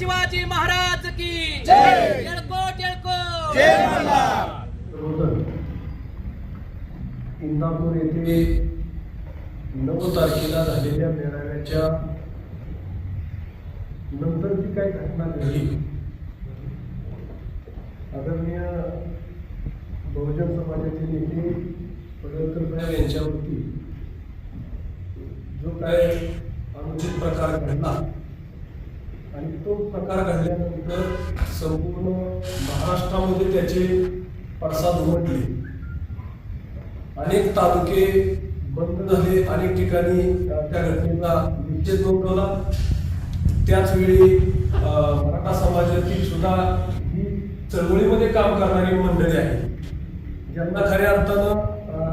शिवाजी महाराज की जय. इंदापूर येथे नऊ तारखेला झालेल्या मेळाव्याच्या नंतर जी काही घटना घडली आदरणीय बहुजन समाजाचे नेते पडळकर साहेब यांच्यावरती जो काय अनुचित प्रकार घडला आणि तो प्रकार घडल्यानंतर संपूर्ण महाराष्ट्रामध्ये त्याचे पडसाद उमटले. अनेक तालुके बंद झाले अनेक ठिकाणी त्या घटनेचा निश्चित नोंदवला त्याच वेळी मराठा समाजातील सुद्धा ही चळवळीमध्ये काम करणारी मंडळी आहे ज्यांना खऱ्या अर्थानं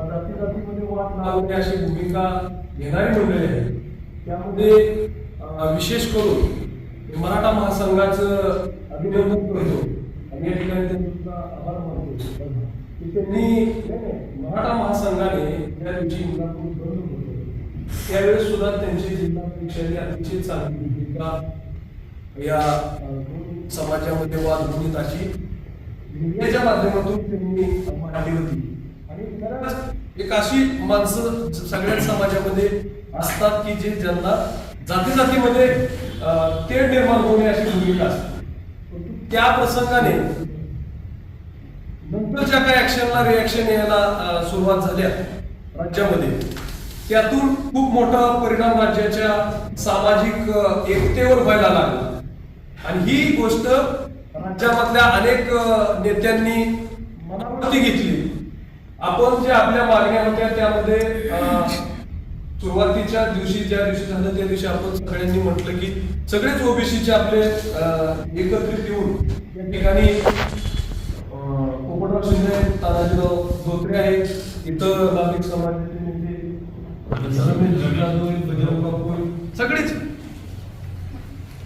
जाती जातीमध्ये वाद लावणे अशी भूमिका घेणारी मंडळी आहे त्यामध्ये विशेष करून मराठा महासंघाचं अभिनंदन करतो. आणि या ठिकाणी त्यांचा आभार मानतो. की त्यांनी मराठा महासंघाने या दिवशी इंदापूर बंद होतो त्यावेळेस सुद्धा त्यांची जिल्हा परिषद अतिशय चांगली भूमिका या समाजामध्ये वाद होईल अशी. मीडियाच्या माध्यमातून त्यांनी मांडली होती. आणि एक अशी माणसं सगळ्याच समाजामध्ये असतात की जे ज्यांना जाती जातीमध्ये तेढ निर्माण होणे अशी भूमिका असते त्या प्रसंगाने नंतरच्या काही ऍक्शनला रिॲक्शन यायला सुरुवात झाल्या राज्यामध्ये. त्यातून खूप मोठा परिणाम राज्याच्या सामाजिक एकतेवर व्हायला लागला. आणि ही गोष्ट राज्यामधल्या अनेक नेत्यांनी मनावरती घेतली. आपण जे आपल्या मागण्या होत्या त्यामध्ये सुरुवातीच्या दिवशी ज्या दिवशी झालं त्या दिवशी आपण सगळ्यांनी म्हटलं की सगळेच ओबीसीचे आपले एकत्रित येऊन या ठिकाणी कोपटराव शिंदे तानाजीराव धोत्रे आहेत. इतर नागरिक समाजाचे नेते सगळेच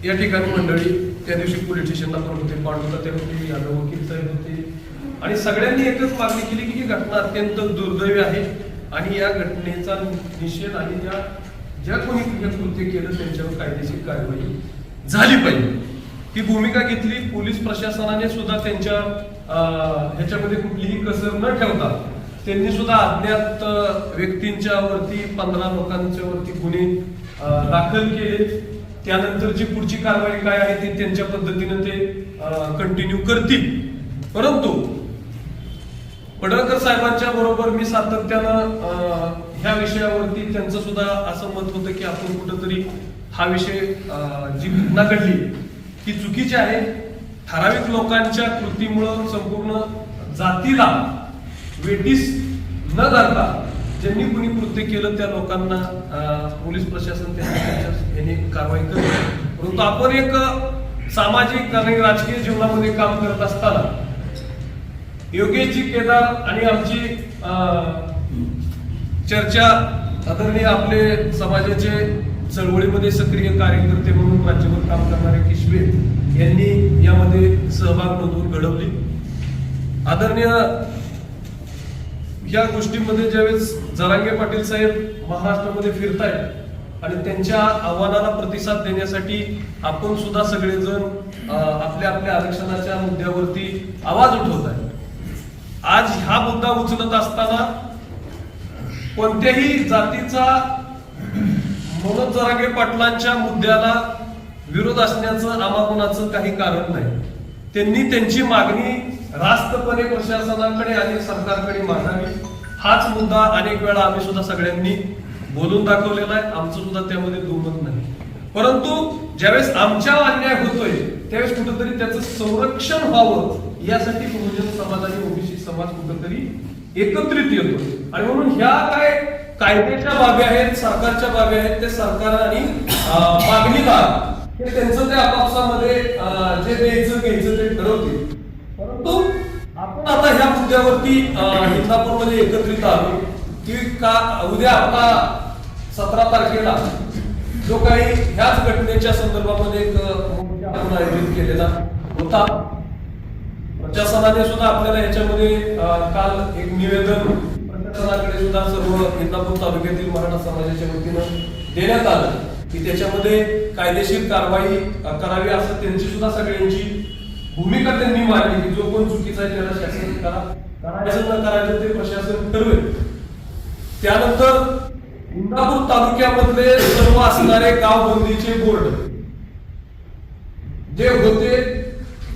या ठिकाणी मंडळी त्या दिवशी पोलीस स्टेशनला पण होते पांडुला ते होते यादव वकील साहेब होते. आणि सगळ्यांनी एकच मागणी केली की ही घटना अत्यंत दुर्दैवी आहे. आणि या घटनेचा निषेध आणि ज्या ज्या कोणी कृत्य केलं त्यांच्यावर कायदेशीर कारवाई झाली पाहिजे. ही भूमिका घेतली पोलीस प्रशासनाने सुद्धा त्यांच्या ह्याच्यामध्ये कुठलीही कसर न ठेवता त्यांनी सुद्धा अज्ञात व्यक्तींच्या वरती पंधरा लोकांच्या वरती गुन्हे दाखल केले. त्यानंतर जी पुढची कारवाई काय आहे ती त्यांच्या पद्धतीनं ते कंटिन्यू करतील. परंतु पडळकर साहेबांच्या बरोबर मी सातत्यानं ह्या विषयावरती त्यांचं सुद्धा असं मत होतं की आपण कुठंतरी हा विषय जी घटना घडली ती चुकीची आहे. ठराविक लोकांच्या कृतीमुळं संपूर्ण जातीला वेटीस न घालता ज्यांनी कुणी कृत्य केलं त्या लोकांना पोलीस प्रशासन त्यांच्या कारवाई करते परंतु आपण एक सामाजिक आणि राजकीय जीवनामध्ये काम करत असताना योगेशजी केदार आणि आमची अं, चर्चा आदरणीय आपले समाजाचे चळवळीमध्ये सक्रिय कार्यकर्ते म्हणून राज्यभर काम करणारे किशवे यांनी यामध्ये सहभाग नोंदवून घडवली. आदरणीय या गोष्टीमध्ये ज्यावेळेस जरांगे पाटील साहेब महाराष्ट्रामध्ये फिरतायत आणि त्यांच्या आव्हानाला प्रतिसाद देण्यासाठी आपण सुद्धा सगळेजण आपल्या आपल्या आरक्षणाच्या मुद्द्यावरती आवाज उठवत आहे आज हा मुद्दा उचलत असताना कोणत्याही जातीचा मनोज जरांगे पाटलांच्या मुद्द्याला विरोध असण्याचं आमागुणाचं काही कारण नाही. त्यांनी त्यांची मागणी रास्तपणे प्रशासनाकडे आणि सरकारकडे मांडावी. हाच मुद्दा अनेक वेळा आम्ही सुद्धा सगळ्यांनी बोलून दाखवलेला आहे. आमचं सुद्धा त्यामध्ये दुमत नाही. परंतु ज्यावेळेस आमच्या अन्याय होतोय त्यावेळेस कुठंतरी त्याचं संरक्षण व्हावं यासाठी बहुजन समाजाने उभी समाज कुठंतरी एकत्रित येतो आणि म्हणून ह्या काय कायद्याच्या बाबी आहेत सरकारच्या बाबी आहेत ते सरकार आणि अं, मागणीदार हे त्यांचं ते आपापसामध्ये जे द्यायचं घ्यायचं ते ठरवतील. परंतु आपण आता ह्या मुद्द्यावरती अं, इंदापूरमध्ये एकत्रित आलो. की का उद्या आपला सतरा तारखेला जो काही ह्याच घटनेच्या संदर्भामध्ये एक आयोजित केलेला होता. प्रशासनाने सुद्धा आपल्याला याच्यामध्ये काल एक निवेदन प्रशासनाकडे सुद्धा सर्व इंदापूर तालुक्यातील मराठा समाजाच्या वतीनं देण्यात आलं की त्याच्यामध्ये कायदेशीर कारवाई करावी असं त्यांची सुद्धा सगळ्यांची भूमिका त्यांनी मांडली की जो कोण चुकीचा आहे त्याला शासन करा. करायचं न करायचं ते प्रशासन ठरवेल. त्यानंतर इंदापूर तालुक्यामधले सर्व असणारे गाव बंदीचे बोर्ड जे होते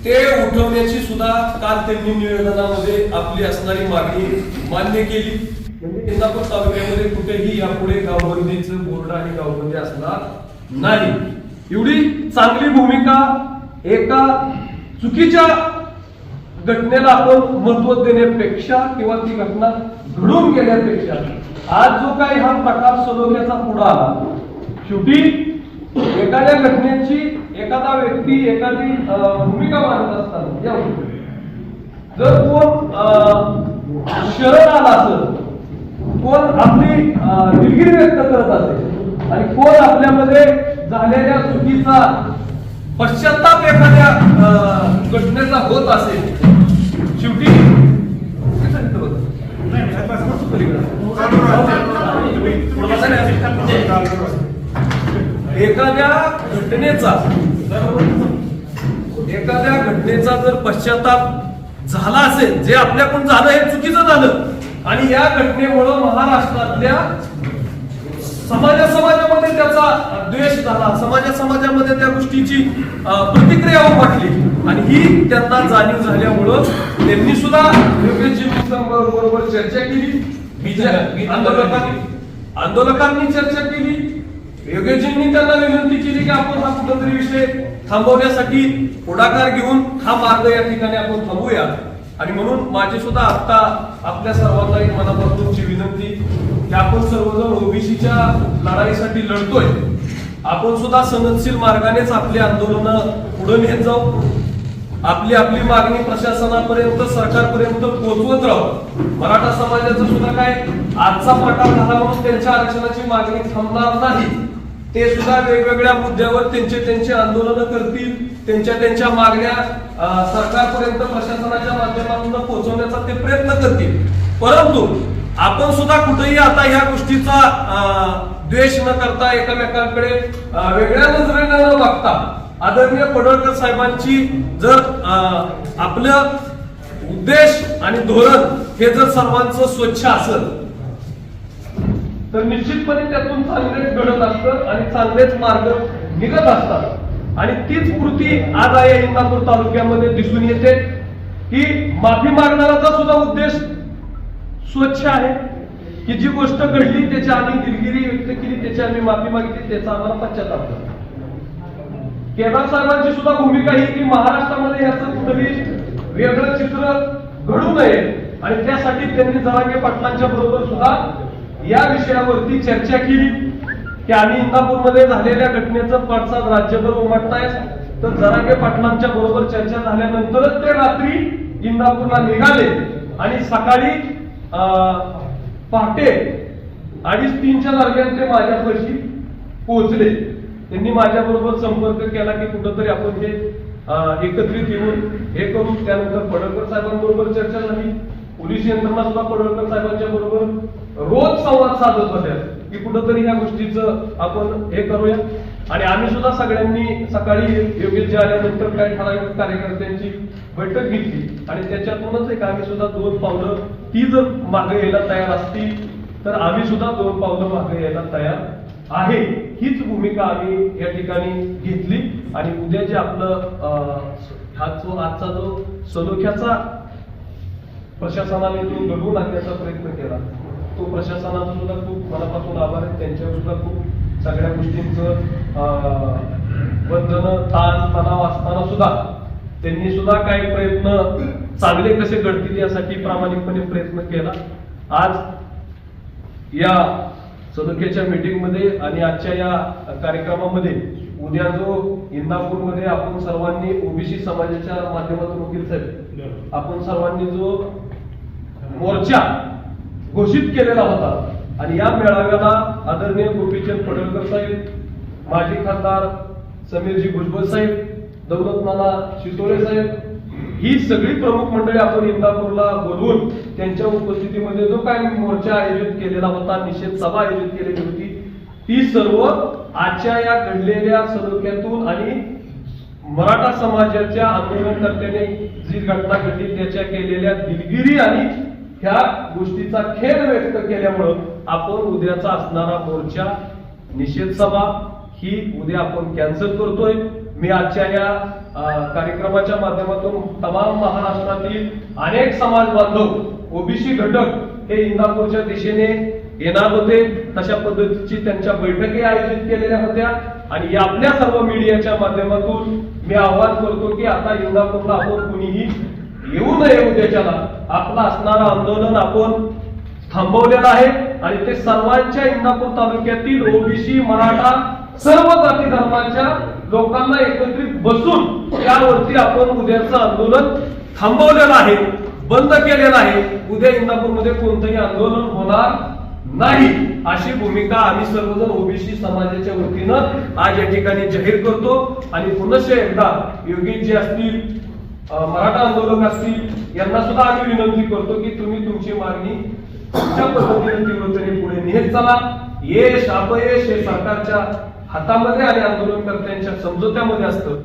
ते उठवण्याची सुद्धा काल त्यांनी निवेदनामध्ये आपली असणारी मागणी मान्य केली. म्हणजे इंदापूर तालुक्यामध्ये कुठेही यापुढे गावबंदीचं बोर्ड आणि गावबंदी असणार नाही. एवढी चांगली भूमिका एका चुकीच्या घटनेला आपण महत्त्व देण्यापेक्षा किंवा ती घटना घडून गेल्यापेक्षा आज जो काही हा प्रकार सजवण्याचा पुढा आला शेवटी एखाद्या घटनेची एखादा व्यक्ती एखादी भूमिका मांडत असताना जर कोण अं, शरण आला असेल कोण आपली दिलगिरी व्यक्त करत असेल आणि कोण आपल्यामध्ये झालेल्या चुकीचा पश्चाताप एखाद्या अं, घटनेचा होत असेल शेवटी किती एखाद्या घटनेचा एखाद्या घटनेचा जर पश्चाताप झाला असेल जे आपल्याकडून झालं हे चुकीचं झालं आणि या घटनेमुळं महाराष्ट्रातल्या समाजा समाजामध्ये त्याचा द्वेष झाला समाजा समाजामध्ये त्या गोष्टीची प्रतिक्रिया उमटली आणि ही त्यांना जाणीव झाल्यामुळं त्यांनी सुद्धा बरोबर चर्चा केली आंदोलकांनी आंदोलकांनी चर्चा केली योगेशजींनी त्यांना विनंती केली की आपण हा कुठंतरी विषय थांबवण्यासाठी पुढाकार घेऊन हा मार्ग या ठिकाणी आपण थांबूया. आणि म्हणून माझी सुद्धा आता आपल्या सर्वांना एक मनापासूनची विनंती की आपण सर्वजण ओबीसीच्या लढाईसाठी लढतोय. आपण सुद्धा सनदशील मार्गानेच आपली आंदोलन पुढे नेत जाऊ. आपली आपली मागणी प्रशासनापर्यंत सरकारपर्यंत पोहोचवत राहू. मराठा समाजाचं सुद्धा काय आजचा प्रकार झाला म्हणून त्यांच्या आरक्षणाची मागणी थांबणार नाही. ते सुद्धा वेगवेगळ्या मुद्द्यावर त्यांचे त्यांचे आंदोलन करतील त्यांच्या त्यांच्या मागण्या सरकारपर्यंत प्रशासनाच्या माध्यमातून पोहोचवण्याचा ते प्रयत्न करतील. परंतु आपण सुद्धा कुठेही आता ह्या गोष्टीचा अं, द्वेष न करता एकमेकांकडे वेगळ्या नजरेने न बघता आदरणीय पडळकर साहेबांची जर अं, आपलं उद्देश आणि धोरण हे जर सर्वांचं स्वच्छ असेल तर निश्चितपणे त्यातून चांगलेच घडत असतं आणि चांगलेच मार्ग निघत असतात. आणि तीच कृती आज आहे इंदापूर तालुक्यामध्ये दिसून येते. की माफी मागणाराचा सुद्धा उद्देश स्वच्छ आहे. की जी गोष्ट घडली त्याची आम्ही दिलगिरी व्यक्त केली त्याची आम्ही माफी मागितली त्याचा आम्हाला पश्चाताप केदार साहेबांची सुद्धा भूमिका ही की महाराष्ट्रामध्ये याचं कुठेही वेगळं चित्र घडू नये. आणि त्यासाठी त्यांनी जरांगे पाटलांच्या बरोबर सुद्धा या विषयावरती चर्चा केली की आम्ही इंदापूरमध्ये झालेल्या घटनेचा पडसाद राज्यभर उमटताय. तर जरांगे पाटलांच्या बरोबर चर्चा झाल्यानंतरच ते रात्री इंदापूरला निघाले. आणि सकाळी अं, पहाटे अडीच तीनच्या दरम्यान ते माझ्यापाशी पोहोचले. त्यांनी माझ्याबरोबर संपर्क केला की कुठंतरी आपण हे एकत्रित येऊन हे करू त्यानंतर पडळकर साहेबांबरोबर चर्चा झाली. पोलीस यंत्रणा सुद्धा पडळकर साहेबांच्या बरोबर रोज संवाद साधत होत्या. की कुठंतरी ह्या गोष्टीचं आपण हे करूया. आणि आम्ही सुद्धा सगळ्यांनी सकाळी योगेश आल्यानंतर काही ठराविक कार्यकर्त्यांची बैठक घेतली. आणि त्याच्यातूनच एक आम्ही सुद्धा दोन पावलं ती जर मागे यायला तयार असती तर आम्ही सुद्धा दोन पावलं मागे यायला तयार आहे. हीच भूमिका आम्ही या ठिकाणी घेतली. आणि उद्या जे आपलं अं, हा जो आजचा जो सलोख्याचा प्रशासनाने जो घडवून आणण्याचा प्रयत्न केला. तो प्रशासनाचा सुद्धा खूप मनापासून आभार आहे. त्यांच्यावर सुद्धा खूप सगळ्या गोष्टींचं अं, बंधनं ताण तणाव असताना सुद्धा त्यांनी सुद्धा काही प्रयत्न चांगले कसे घडतील यासाठी प्रामाणिकपणे प्रयत्न केला. आज या सदोख्याच्या मीटिंगमध्ये आणि आजच्या या कार्यक्रमामध्ये उद्या जो इंदापूरमध्ये आपण सर्वांनी ओबीसी समाजाच्या माध्यमातून वकील साहेब आपण सर्वांनी जो मोर्चा घोषित केलेला होता आणि या मेळाव्याला आदरणीय गोपीचंद पडळकर साहेब माजी खासदार समीरजी भुजबळ साहेब दौलत नाना शितोळे साहेब ही सगळी प्रमुख मंडळी आपण इंदापूरला बोलवून त्यांच्या उपस्थितीमध्ये जो काही मोर्चा आयोजित केलेला होता निषेध सभा आयोजित केलेली होती ती सर्व आजच्या या घडलेल्या सलोख्यातून आणि मराठा समाजाच्या आंदोलनकर्त्याने जी घटना घडली त्याच्या केलेल्या दिलगिरी आणि ह्या गोष्टीचा खेद व्यक्त केल्यामुळं आपण उद्याचा असणारा मोर्चा निषेध सभा ही उद्या आपण कॅन्सल करतोय. मी आजच्या या कार्यक्रमाच्या माध्यमातून तमाम महाराष्ट्रातील अनेक समाज बांधव ओबीसी घटक हे इंदापूरच्या दिशेने येणार होते तशा पद्धतीची त्यांच्या बैठकी आयोजित केलेल्या होत्या. आणि या आपल्या सर्व मीडियाच्या माध्यमातून मी आवाहन करतो की आता इंदापूरला आपण कुणीही येऊ नये उद्याच्याला. आपलं असणारं आंदोलन आपण थांबवलेलं आहे. आणि ते सर्वांच्या इंदापूर तालुक्यातील ओबीसी मराठा सर्व जाती धर्माच्या लोकांना एकत्रित बसून त्यावरती आपण उद्याचं आंदोलन थांबवलेलं आहे बंद केलेलं आहे. उद्या इंदापूरमध्ये कोणतंही आंदोलन होणार नाही. अशी भूमिका आम्ही सर्वजण ओबीसी समाजाच्या वतीनं आज या ठिकाणी जाहीर करतो. आणि पुनश्च एकदा योगी जे असतील मराठा आंदोलक असतील यांना सुद्धा आम्ही विनंती करतो की तुम्ही तुमची मागणी तुमच्या पद्धतीने तीव्रतेने पुढे नेत चला. यश अपयश हे सरकारच्या हातामध्ये आणि आंदोलनकर्त्यांच्या समजोत्यामध्ये असतं.